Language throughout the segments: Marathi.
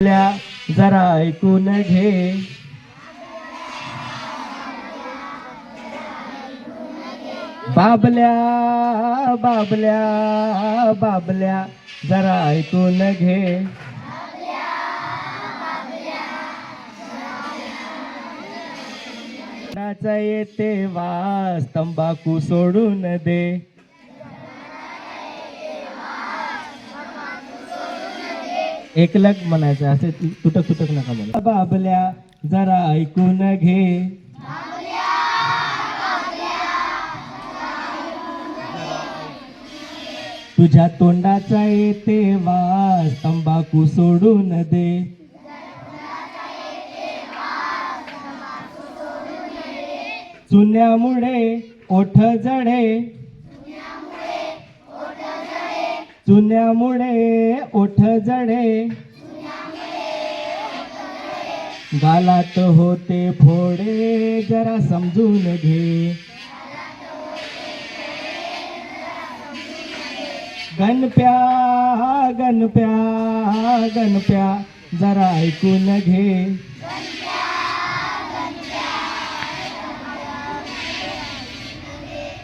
आपल्या जरा ऐकून घे. बाबल्या बाबल्या बाबल्या जरा ऐकून घे. येते वास तंबाखू सोडून दे. एकलग म्हणायचं असे तुटक तुटक नका म्हणा. बाबल्या जरा ऐकून घे. तुझ्या तोंडाचा येते वास तंबाखू सोडून दे. चुन्यामुळे ओठ जडे. चुन्यामुळे ओठ जडे. गालात होते फोडे जरा समजून घे. गणप्या गणप्या गणप्या जरा ऐकून घे.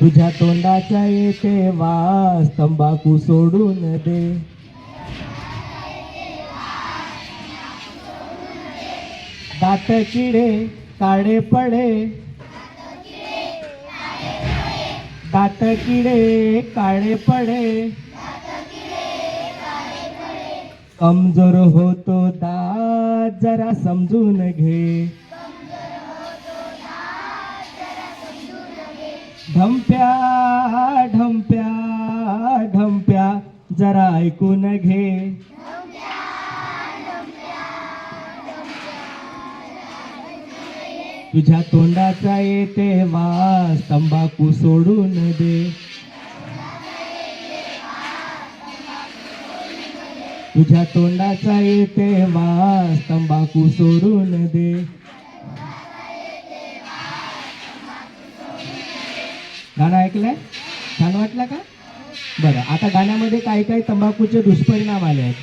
तुझ्या तोंडाच्या येते वास तंबाखू सोडून दे. दात किडे काळे पडे. दात किडे काळे पडे. कमजोर होतो दा जरा समजून घे. ढंप्या ढंप्या ढंप्या जरा ऐकून घे. तुझ्या तोंडाचा येते वास तंबाखू सोडून दे. तुझ्या तोंडाचा येते वास तंबाखू सोडून दे. गाणं ऐकलंय? छान वाटलं का? बरं आता गाण्यामध्ये काही काही तंबाखूचे दुष्परिणाम आले आहेत.